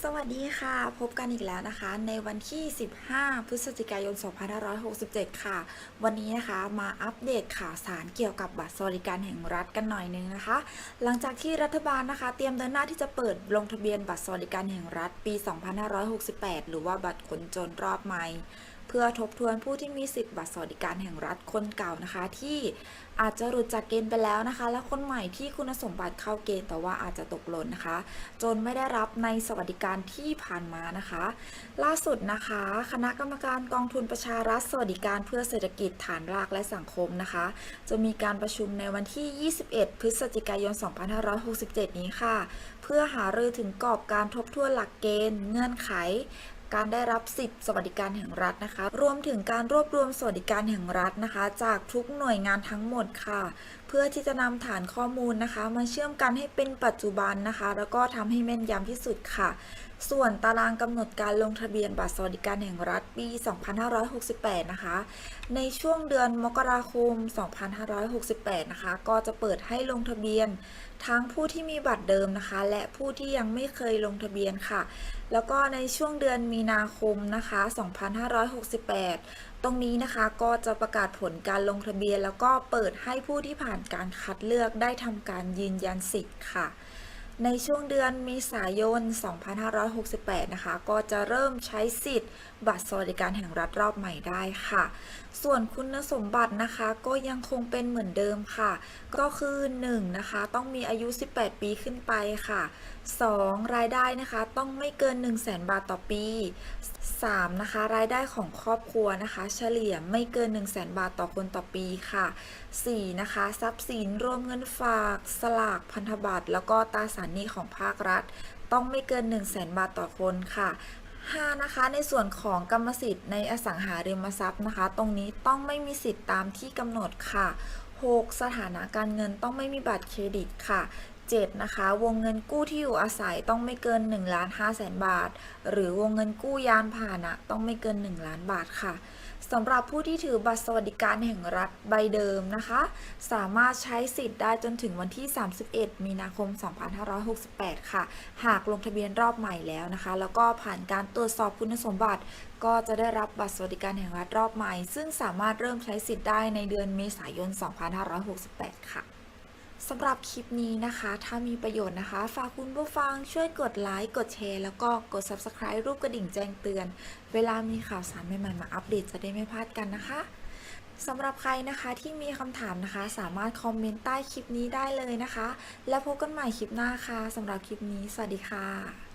สวัสดีค่ะ พบกันอีกแล้วนะคะ ในวันที่ 15 พฤศจิกายน 2567 ค่ะ วันนี้นะคะมาอัปเดตข่าวสารเกี่ยวกับบัตรสวัสดิการแห่งรัฐกันหน่อยนึงนะคะ หลังจากที่รัฐบาลนะคะ เตรียมเดินหน้าที่จะเปิดลงทะเบียนบัตรสวัสดิการแห่งรัฐปี 2568 หรือว่าบัตรคนจนรอบใหม่ พื่อทบทวนผู้ที่มีสิทธิ์บัตรสวัสดิการแห่งรัฐคนเก่านะคะ ที่อาจจะหลุดจากเกณฑ์ไปแล้วนะคะ และคนใหม่ที่คุณสมบัติเข้าเกณฑ์แต่ว่าอาจจะตกหล่นนะคะ จนไม่ได้รับในสวัสดิการที่ผ่านมานะคะ ล่าสุดนะคะ คณะกรรมการกองทุนประชารัฐสวัสดิการเพื่อเศรษฐกิจฐานรากและสังคมนะคะ จะมีการประชุมในวันที่ 21 พฤศจิกายน 2567 นี้ค่ะ เพื่อหารือถึงกรอบการทบทวนหลักเกณฑ์ เงื่อนไข การได้รับสิทธิสวัสดิการแห่งรัฐนะคะ รวมถึงการรวบรวมสวัสดิการแห่งรัฐนะคะ จากทุกหน่วยงานทั้งหมดค่ะ เพื่อที่จะนำฐานข้อมูลนะคะ มาเชื่อมกันให้เป็นปัจจุบันนะคะ แล้วก็ทำให้แม่นยำที่สุดค่ะ ส่วนตารางกำหนดการลงทะเบียนบัตรสวัสดิการแห่งรัฐปี 2568 นะคะ ในช่วงเดือนมกราคม 2568 นะคะ ก็จะเปิดให้ลงทะเบียน ทั้งผู้ที่มีบัตรเดิมนะคะ และผู้ที่ยังไม่เคยลงทะเบียนค่ะ แล้วก็ในช่วงเดือนมีนาคมนะคะ 2568ตรงนี้นะคะก็จะประกาศผลการลงทะเบียน แล้วก็เปิดให้ผู้ที่ผ่านการคัดเลือกได้ทำการยืนยันสิทธิ์ค่ะ ในช่วงเดือนเมษายน 2568 นะคะ ก็จะเริ่มใช้สิทธิ์บัตรสวัสดิการแห่งรัฐรอบใหม่ได้ค่ะ ส่วนคุณสมบัตินะคะก็ยังคงเป็นเหมือนเดิมค่ะ ก็คือ 1 นะคะ ต้องมีอายุ 18 ปีขึ้นไปค่ะ 2 รายได้นะคะ ต้องไม่เกิน 1 0 0 0 0แบาทต่อปี 3 นะคะ รายได้ของครอบครัวนะคะ เฉลี่ยไม่เกิน 1 0 0 0 0แบาทต่อคนต่อปีค่ะ 4 นะคะ ทรัพย์สินรวมเงินฝาก สลากพันธบัตรแล้วก็ตราสารหนี้ของภาครัฐ ต้องไม่เกิน 1 0 0 0 0แบาทต่อคนค่ะ 5 นะคะ ในส่วนของกรรมสิทธิ์ในอสังหาริมทรัพย์นะคะ ตรงนี้ต้องไม่มีสิทธิ์ตามที่กำหนดค่ะ 6 สถานะการเงินต้องไม่มีบัตรเครดิตค่ะ 7นะคะ วงเงินกู้ที่อยู่อาศัยต้องไม่เกิน1ล้าน5แสนบาท หรือวงเงินกู้ยานพาหนะต้องไม่เกิน 1 ล้านบาทค่ะสำหรับผู้ที่ถือบัตรสวัสดิการแห่งรัฐใบเดิมนะคะ สามารถใช้สิทธิ์ได้จนถึงวันที่ 31 มีนาคม 2568 ค่ะ หากลงทะเบียนรอบใหม่แล้วนะคะ แล้วก็ผ่านการตรวจสอบคุณสมบัติ ก็จะได้รับบัตรสวัสดิการแห่งรัฐรอบใหม่ ซึ่งสามารถเริ่มใช้สิทธิ์ได้ในเดือนเมษายน 2568 ค่ะ สำหรับคลิปนี้นะคะ ถ้ามีประโยชน์นะคะ ฝากคุณผู้ฟังช่วยกดไลค์ กดแชร์ แล้วก็กด Subscribe รูปกระดิ่งแจ้งเตือน เวลามีข่าวสารใหม่ๆ มาอัปเดตจะได้ไม่พลาดกันนะคะสำหรับใครนะคะที่มีคำถามนะคะ สามารถคอมเมนต์ใต้คลิปนี้ได้เลยนะคะ แล้วพบกันใหม่คลิปหน้าค่ะสำหรับคลิปนี้ สวัสดีค่ะ